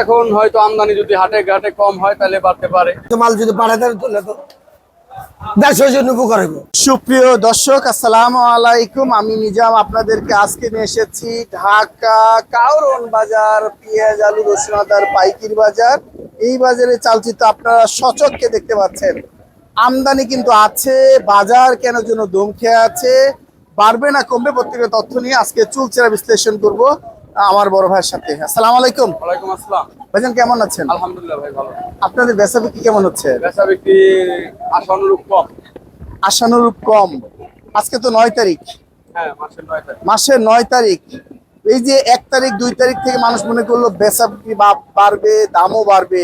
এখন হয়তো আমদানি যদি হাটে ঘাটে কম হয় তাহলে বাড়তে পারে। তো মাল যদি তুলে তো সুপ্রিয় দর্শক আসসালামু আলাইকুম। আমি নিজাম আপনাদেরকে আজকে নিয়ে এসেছি ঢাকা কাউরন বাজার পেঁয়াজ আলু রসুন আদার পাইকির বাজার। এই বাজারে চালচিত্র আপনারা সচককে দেখতে পাচ্ছেন। আমদানি কিন্তু আছে বাজার কেন জন্য দম খেয়ে আছে। বাড়বে না কমবে প্রত্যেকের তথ্য নিয়ে আজকে চুলচেরা বিশ্লেষণ করব। আমার বড় ভাইয়ের সাথে। আসসালামু আলাইকুম। ওয়ালাইকুম আসসালাম। ভাইজান কেমন আছেন? আলহামদুলিল্লাহ ভাই ভালো। আপনাদের বেচা বিক্রি কেমন হচ্ছে? বেচা বিক্রি আশানুরূপ কম। আশানুরূপ কম। আজকে তো নয় তারিখ। হ্যাঁ মাসের নয় তারিখ। মাসের নয় তারিখ। এই যে এক তারিখ দুই তারিখ থেকে মানুষ মনে করল বেচা বিক্রি বাড়বে দামও বাড়বে।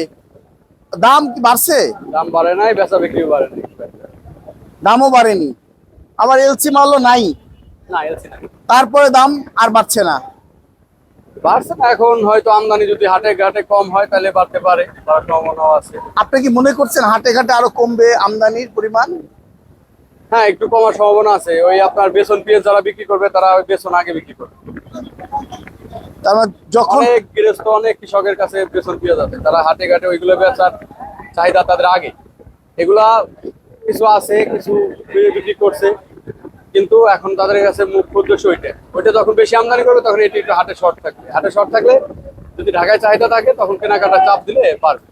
দাম কি বাড়ছে? দাম বাড়ে নাই বেচা বিক্রিও বাড়ে নাই। দামও বাড়েনি। আবার এলসি মালও নাই। না এলসি নাই। তারপরে দাম আর বাড়ছে না। বাড়ছে না এখন হয়তো আমদানি যদি হাটে ঘাটে কম হয় তাহলে বাড়তে পারে সম্ভাবনাও আছে। আপনি কি মনে করছেন হাটে ঘাটে আরও কমবে আমদানির পরিমাণ? হ্যাঁ একটু কমার সম্ভাবনা আছে। ওই আপনার বেসন পেঁয়াজ যারা বিক্রি করবে তারা ওই বেসন আগে বিক্রি করবে। তার মানে যখন অনেক গৃহস্থ অনেক কৃষকের কাছে বেসন পেঁয়াজ আছে। তারা হাটে ঘাটে ওইগুলো বেচার চাহিদা তাদের আগে। এগুলা কিছু আছে কিছু বিক্রি করছে। কিন্তু এখন তাদের কাছে মুখ্য উদ্দেশ্য ওইটা। ওইটা যখন বেশি আমদানি করবে তখন এটি একটু হাটে শর্ট থাকবে। হাটে শর্ট থাকলে যদি ঢাকায় চাহিদা থাকে তখন কেনাকাটা চাপ দিলে পারবে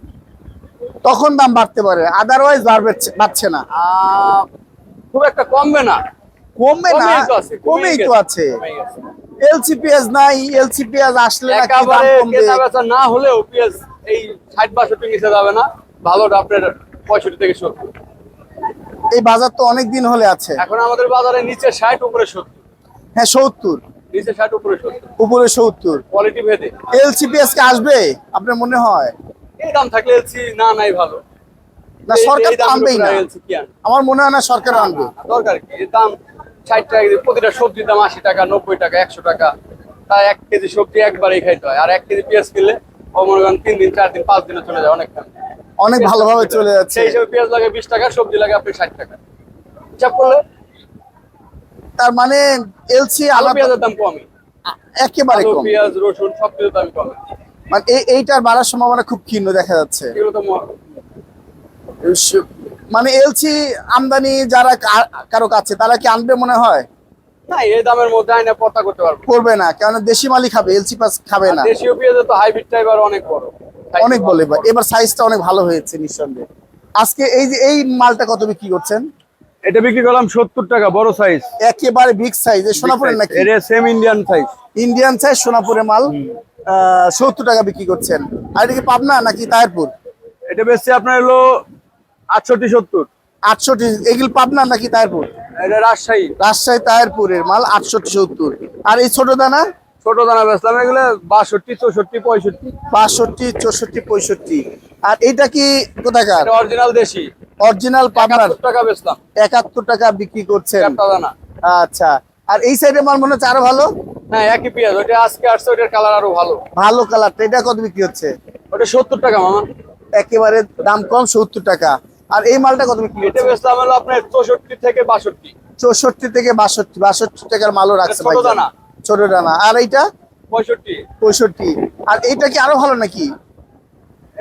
তখন দাম বাড়তে পারে। আদারওয়াইজ বাড়বে বাড়ছে না। খুব একটা কমবে না। কমবে না কমেই তো আছে, কমেই এলসিপিএস নাই এলসিপিএস আসলে নাকি দাম একেবারে কমবে। কেনা বেচা না হলেও পেঁয়াজ এই ষাট বাষট্টি নিচে যাবে না। ভালোটা আপনার পঁয়ষট্টি থেকে সত্তর। এই বাজার তো অনেক দিন হলে আছে। এখন আমাদের বাজারে নিচে ষাট উপরে সত্তর। হ্যাঁ সত্তর। নিচে ষাট উপরে সত্তর। উপরে সত্তর। কোয়ালিটি ভেদে। এলসিপিএস কে আসবে? আপনার মনে হয়? এই দাম থাকলে এলসি না নাই ভালো। না সরকার তো আনবেই না? আমার মনে হয় না সরকার আনবে। দরকার কি? দাম ষাট টাকা প্রতিটা সবজির দাম আশি টাকা নব্বই টাকা একশো টাকা। তাই এক কেজি সবজি একবারই খাইতে হয়। আর এক কেজি পেঁয়াজ কিনলে ও মনে করেন তিন দিন চার দিন পাঁচ দিনে চলে যায় অনেক অনেক ভালোভাবে চলে যাচ্ছে। সেই হিসেবে পেঁয়াজ লাগে বিশ টাকা সবজি লাগে আপনি ষাট টাকা। হিসাব করলে তার মানে এলসি আলু পেঁয়াজের দাম কমই একেবারে কম। পেঁয়াজ রসুন সব কিছুর দাম কমে। মানে এই এইটার বাড়ার সম্ভাবনা খুব ক্ষীণ দেখা যাচ্ছে। এগুলো তো মানে এলসি আমদানি যারা কারও কাছে তারা কি আনবে মনে হয়? না এই দামের মধ্যে আইনা পর্তা করতে পারব। করবে না কেন দেশি মালই খাবে এলসি পাস খাবে না। আর দেশীয় পেঁয়াজের তো হাইব্রিডটা এবার অনেক বড়। অনেক বলে এবার এবার সাইজটা অনেক ভালো হয়েছে নিঃসন্দেহে। আজকে এই যে এই মালটা কত বিক্রি করছেন? এটা বিক্রি করলাম সত্তর টাকা বড় সাইজ একেবারে বিগ সাইজ সোনাপুরের নাকি? এটা same Indian size Indian size সোনাপুরের মাল। সত্তর টাকা বিক্রি করছেন। আর এটা কি পাবনা নাকি তাহেরপুর? এটা বেশি আপনার হলো আটষট্টি সত্তর। আটষট্টি এগুলো পাবনা নাকি তাহেরপুর? এটা রাজশাহী। রাজশাহী তাহেরপুরের মাল আটষট্টি সত্তর। আর এই ছোট দানা? ছোট দানা বেচলাম এগুলো বাষট্টি চৌষট্টি পঁয়ষট্টি। বাষট্টি চৌষট্টি পঁয়ষট্টি। আর কি কোথাকার? অরিজিনাল দেশি। অরিজিনাল পাবনার। টাকা বেচলাম। একাত্তর টাকা বিক্রি করছেন। দানা। আচ্ছা। আর এই সাইডে মাল মনে হচ্ছে আরও ভালো? হ্যাঁ একই পেঁয়াজ। ওটা আজকে আসছে ওটার কালার আরও ভালো। ভালো কালারটা এটা কত বিক্রি হচ্ছে? ওটা সত্তর টাকা মামা। একেবারে দাম কম সত্তর টাকা। আর এই মালটা কত বিক্রি এটা বেচলাম হলো আপনার চৌষট্টি থেকে বাষট্টি। চৌষট্টি থেকে বাষট্টি। বাষট্টি টাকার মালও রাখছে। দানা। ছোট দানা আর এইটা? পঁয়ষট্টি। পঁয়ষট্টি। আর এইটা কি আরও ভালো নাকি?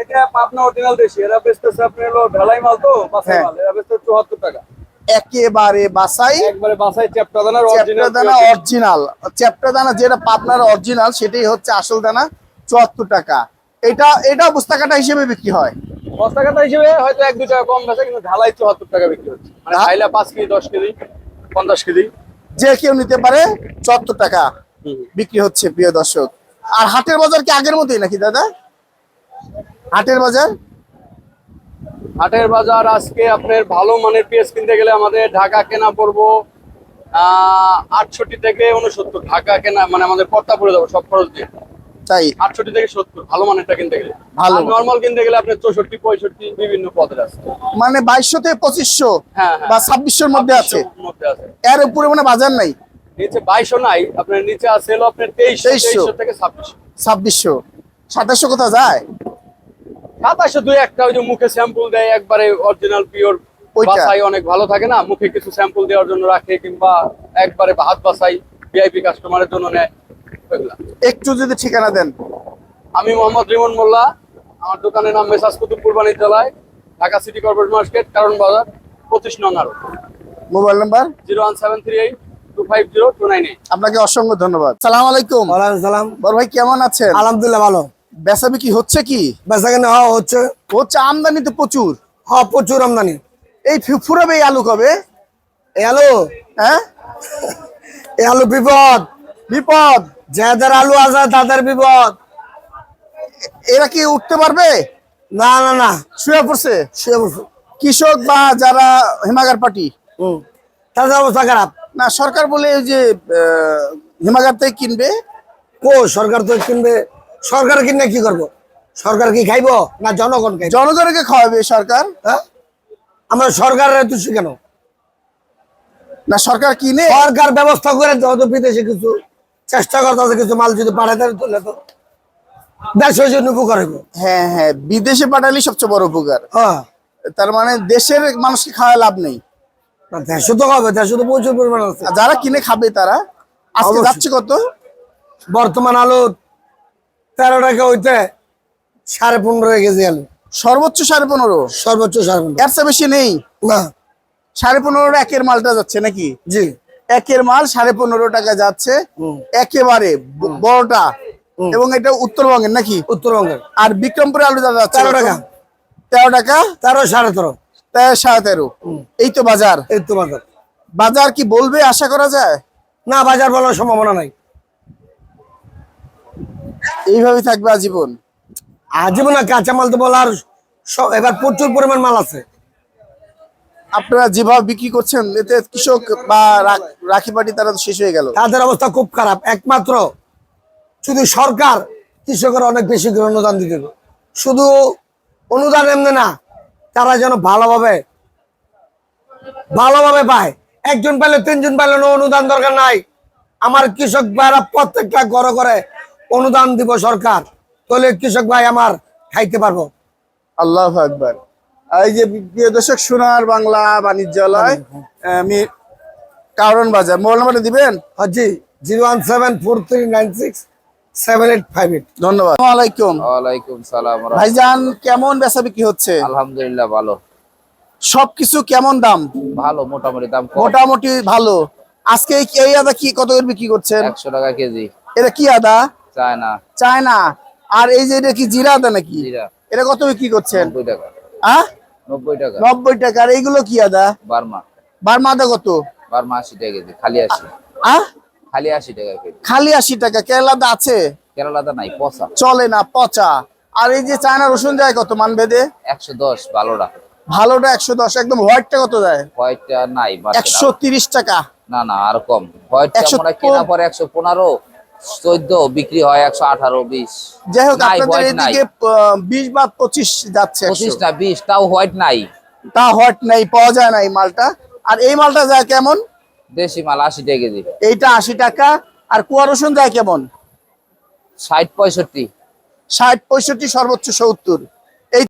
এটা পাবনা অরিজিনাল দেশি। এরা বেচতেছে আপনার হলো ঢালাই মাল তো বাসাই হ্যাঁ। মাল। এরা বেচতে চুয়াত্তর টাকা। একেবারে বাসাই একবারে বাসাই চ্যাপ্টা দানার চ্যাপ্টা দানা অরিজিনাল চ্যাপ্টা দানা যেটা পাবনার অরিজিনাল সেটাই হচ্ছে আসল দানা চুয়াত্তর টাকা। এটা এটা বস্তা কাটা হিসেবে বিক্রি হয়? বস্তা কাটা হিসেবে হয়তো এক দু টাকা কম বেচে কিন্তু ঢালাই চুয়াত্তর টাকা বিক্রি হচ্ছে। মানে ঢাইলা পাঁচ কেজি দশ কেজি পঞ্চাশ কেজি। যে কেউ নিতে পারে চুয়াত্তর টাকা বিক্রি হচ্ছে প্রিয় দর্শক। আর হাটের বাজার কি আগের মতোই নাকি দাদা? হাটের বাজার? হাটের বাজার আজকে আপনার ভালো মানের পেঁয়াজ কিনতে গেলে আমাদের ঢাকা কেনা পড়ব আহ আটষট্টি থেকে উনসত্তর ঢাকা কেনা মানে আমাদের পর্তা পড়ে যাব সব খরচ দিয়ে। তাই? আটষট্টি থেকে সত্তর ভালো মানেরটা কিনতে গেলে। ভালো। নর্মাল কিনতে গেলে আপনার চৌষট্টি পঁয়ষট্টি বিভিন্ন পদের আছে। মানে বাইশশো থেকে পঁচিশশো হ্যাঁ, হ্যাঁ। বা ছাব্বিশশোর মধ্যে আছে। এর উপরে মানে বাজার নাই? নিচে বাইশশো নাই আপনার নিচে আছে হলো আপনার তেইশশো 2300 তেইশশো থেকে ছাব্বিশশো। ছাব্বিশশো। সাতাশশো কোথাও যায়? সাতাশশো দুই একটা ওই যে মুখে স্যাম্পল দেয় একবারে অরিজিনাল পিওর। বাসাই অনেক ভালো থাকে না? মুখে কিছু স্যাম্পল দেওয়ার জন্য রাখে কিংবা একবারে হাত বাসাই ভিআইপি কাস্টমারের জন্য নেয়। একটু যদি ঠিকানা দেন। আমি মোহাম্মদ রিমন মোল্লা। আমার দোকানের নাম মেসাজ কুতুবপুর বাণিজ্যালয় ঢাকা সিটি কর্পোরেট মার্কেট কারণ বাজার পঁচিশ নং আরও mobile number? Zero one seven three eight two five zero two nine আপনাকে অসংখ্য ধন্যবাদ। সালাম আলাইকুম। সালাম। বড় ভাই কেমন আছেন? আলহামদুলিল্লাহ ভালো। বেচা বিক্রি হচ্ছে কি? বেচা কেন হচ্ছে। হচ্ছে আমদানি তো প্রচুর। হ্যাঁ প্রচুর আমদানি। এই ফুরাবে এই আলু কবে? এ আলু? হ্যাঁ? এ আলু বিপদ। বিপদ? যাদের আলু আছে তাদের বিপদ। এরা কি উঠতে পারবে? না না না। শুয়ে পড়ছে? শুয়ে বসো কৃষক বা যারা হিমাগার পার্টি? তাদের অবস্থা খারাপ? না সরকার বলে যে হিমাগার থেকে কিনবে? কো সরকার তো কিনবে। সরকার কিনে কি করব? সরকার কি খাইব? না জনগণ খাইব? জনগণকে খাওয়াবে সরকার। হ্যাঁ? আমরা সরকারের তুষি কেন? না সরকার কিনে সরকার ব্যবস্থা করে তো বিদেশে কিছু। চেষ্টা করতে কিছু মাল যদি পাঠাতে তুলে তো দেশের জন্য উপকার হইব। হ্যাঁ হ্যাঁ বিদেশে পাঠালে সবচেয়ে বড় উপকার। হ্যাঁ। তার মানে দেশের মানুষকে খাওয়া লাভ নেই। দেশে তো হবে দেশে তো প্রচুর পরিমাণ আছে। যারা কিনে খাবে তারা আজকে। যাচ্ছে কত? বর্তমান আলু তেরো টাকা হইতে সাড়ে পনেরো কেজি আলু। সর্বোচ্চ সাড়ে পনেরো? সর্বোচ্চ সাড়ে পনেরো। এর বেশি নেই? না। সাড়ে পনেরো একের মালটা যাচ্ছে নাকি? জি। একের মাল সাড়ে পনেরো টাকা যাচ্ছে। একেবারে বড়টা। এবং এটা উত্তরবঙ্গের নাকি? উত্তরবঙ্গের। আর বিক্রমপুরে আলু দাদা তেরো টাকা। তেরো টাকা? তেরো সাড়ে তেরো। তেরো সাড়ে তেরো। এই তো বাজার। এই তো বাজার। বাজার কি বলবে আশা করা যায়? না বাজার বলার সম্ভাবনা নাই। এইভাবে থাকবে আজীবন। আজীবন না কাঁচামাল তো বলার সব এবার প্রচুর পরিমাণ মাল আছে। আপনারা যেভাবে বিক্রি করছেন এতে কৃষক বা রাখি পাটি তারা শেষ হয়ে গেল। তাদের অবস্থা খুব খারাপ। একমাত্র শুধু সরকার কৃষকের অনেক বেশি করে অনুদান দিতে শুধু অনুদান এমনি না তারা যেন ভালোভাবে ভালোভাবে পায়। একজন পাইলে তিনজন পাইলে অনুদান দরকার নাই। আমার কৃষক ভাইরা প্রত্যেকটা ঘরে করে অনুদান দিব সরকার। তাহলে কৃষক ভাই আমার খাইতে পারব। আল্লাহ আকবার। আর এই যে প্রিয় দর্শক সোনার বাংলা বাণিজ্যালয় আমি কারণ বাজার। মোবাইল নাম্বারটা দিবেন? হাজি zero one seven four three nine six seven eight five eight. ধন্যবাদ। আলাইকুম ওয়ালাইকুম সালাম ভাইজান কেমন বেচা বিক্রি হচ্ছে? আলহামদুলিল্লাহ ভালো। সবকিছু কেমন দাম? ভালো মোটামুটি দাম মোটামুটি ভালো। আজকে এই- এই আদা কি কত করে বিক্রি করছেন? একশো টাকা কেজি। এটা কি আদা? চায় না চায় না আর এই যে এটা কি জিরা আদা নাকি? এটা কত বিক্রি করছেন? নব্বই টাকা। আহ? নব্বই টাকা। নব্বই টাকা। আর এইগুলো কি আদা? বার্মা। বার্মা আদা কত? বার্মা আশি টাকা কেজি খালি আশি। আহ খালি আশি টাকা কেজি। খালি আশি টাকা। কেরালা আদা আছে? কেরালাতে নাই পচা। চলে না পচা। আর এই যে চায়না রসুন যায় কত মান বেঁধে একশো দশ ভালোটা। ভালোটা একশো দশ। একদম হোয়াইটটা কত দেয় হোয়াইটটা নাই একশো তিরিশ টাকা। না না আর কম। হোয়াইটটা কেনা পরে একশো পনেরো। চোদ্দ বিক্রি হয় একশো আঠারো বিশ। যাই হোক আপনাদের এদিকে বিশ বা পঁচিশ যাচ্ছে পঁচিশ না বিশ তাও হোয়াইট নাই। তা হোয়াইট নাই পাওয়া যায় না এই মালটা। আর এই মালটা যায় কেমন? দেশি মাল আশি টাকা কেজি। এইটা আশি টাকা। আর কুয়া রসুন যায় কেমন? ষাট পঁয়ষট্টি। ষাট পঁয়ষট্টি সর্বোচ্চ সত্তর।